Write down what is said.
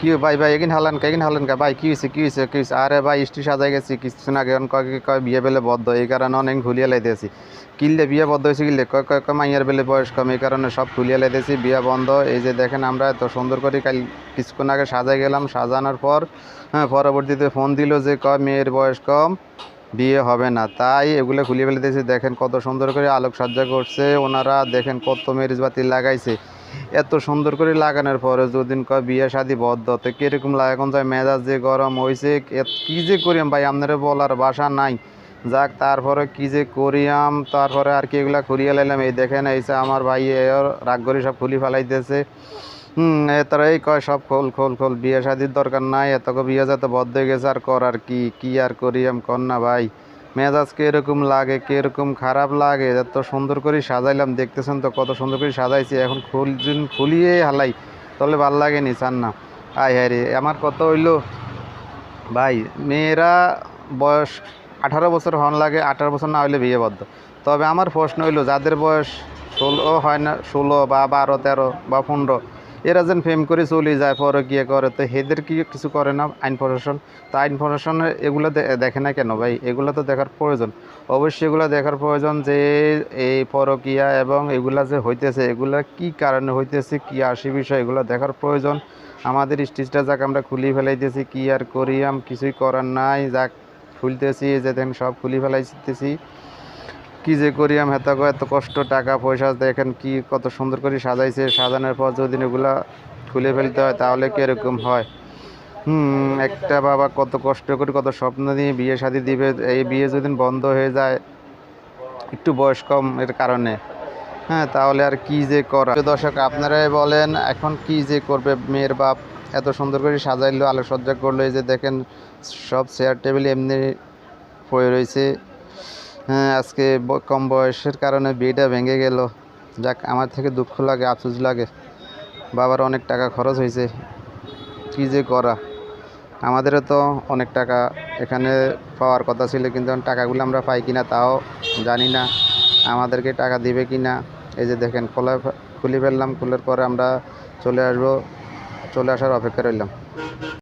কি ভাই ভাই, এগিন হালান কা, এগিন হালান কা? ভাই, কি হয়েছে কি হয়েছে কি আরে ভাই স্টি সাজাই গেছি, কিছুদিন না এখন কয় কি কয় বিয়ে বেলে বদ্ধ, এই কারণে অনেক ভুলিয়ে লাইতেছি কিনলে বিয়ে বদ্ধ হয়েছে কিনলে কয় কয় কয় মাইয়ার বেলে বয়স কম, এই কারণে সব খুলিয়ে লাইতেছি বিয়ে বন্ধ। এই যে দেখেন আমরা এত সুন্দর করে কাল কিছুক্ষণ আগে সাজাই গেলাম, সাজানোর পর হ্যাঁ পরবর্তীতে ফোন দিল যে, কয়, মেয়ের বয়স কম, বিয়ে হবে না। তাই এগুলো খুলিয়ে ফেলতেছি দেখেন কত সুন্দর করে আলোকসজ্জা করছে, ওনারা দেখেন কত মেরিজবাতি লাগাইছে। এত সুন্দর করে লাগানোর পরে যদিন কয় বিয়ে শাদি বদ্ধ, তো কীরকম লাগে? এখন যায় মেজাজ যে গরম হয়েছে কি যে করিম ভাই, আপনারা বলার বাসা নাই। যাক, তারপরে কি যে করিয়াম তারপরে আর কি এগুলা খুলিয়ে লাইলাম। এই দেখেন এইসে আমার ভাই এর রাগ করে সব খুলি ফেলাইতেছে। হুম তারা এই কয়, সব খোল খোল খোল, বিয়ে শাদির দরকার নাই, এত বিয়ে যাতে বদ্ধ হয়ে গেছে, আর কর আর কি কি আর করিয়াম কর না ভাই। মেজাজ কীরকম লাগে, কীরকম খারাপ লাগে, এত সুন্দর করে সাজাইলাম, দেখতেছেন তো কত সুন্দর করে সাজাইছি, এখন খুল খুলিয়ে হালাই, তাহলে ভালো লাগেনি, চান না। আয় হ্যাঁ রে, আমার কত হইল, ভাই, মেয়েরা বয়স আঠারো বছর হন লাগে, আঠারো বছর না হইলে বিয়ে বদ্ধ তবে আমার প্রশ্ন হইল, যাদের বয়স ষোলো হয় না, ষোলো বা বারো, তেরো বা পনেরো এরা যেন ফেম করে চলে যায়, পরে গিয়ে করে। তো এদের কি কিছু করে না আইন প্রশাসন? তো আইন প্রশাসন এগুলো দেখে না কেন ভাই? এগুলো তো দেখার প্রয়োজন। অবশ্যই এগুলো দেখার প্রয়োজন যে এই পরকিয়া এবং এগুলা যে হইতেছে, এগুলা কি কারণে হইতেছে, কি আসি বিষয় এগুলো দেখার প্রয়োজন। আমাদের স্টেজটা যাক, আমরা খুলি ফেলাইতেছি, কি আর করিয়াম কিছুই করার নাই। যাক, খুলতেছি যে দেখেন সব খুলি ফেলাইতেছি। কি যে করিয়াম এত এত কষ্ট, টাকা, পয়সা, দেখেন কি, কত সুন্দর করে সাজাইছে। সাজানোর পর যদি এগুলা খুলে ফেলতে হয়, তাহলে কীরকম হয়? হুম, একটা বাবা কত কষ্ট করে, কত স্বপ্ন নিয়ে বিয়ে শাদি দিবে। এই বিয়ে যদি বন্ধ হয়ে যায়, একটু বয়স কম এর কারণে। হ্যাঁ তাহলে আর কি যে করা? দর্শক, আপনারাই বলেন, এখন কি যে করবে মেয়ের বাপ? এত সুন্দর করে সাজাইলো, আলোকসজ্জা করল, এই যে দেখেন, সব চেয়ার টেবিল এমনি পড়ে রয়েছে। হ্যাঁ আজকে কম বয়সের কারণে বিয়েটা ভেঙে গেল। যাক, আমার থেকে দুঃখ লাগে, আফসোস লাগে। বাবার অনেক টাকা খরচ হয়েছে। কী যে করা? আমাদেরও তো অনেক টাকা এখানে পাওয়ার কথা ছিল, কিন্তু টাকাগুলো আমরা পাই কি না তাও জানি না। আমাদেরকে টাকা দিবে কি না এই যে দেখেন, খোলা খুলে ফেললাম, খুলের পরে আমরা চলে আসব, চলে আসার অপেক্ষা রইলাম।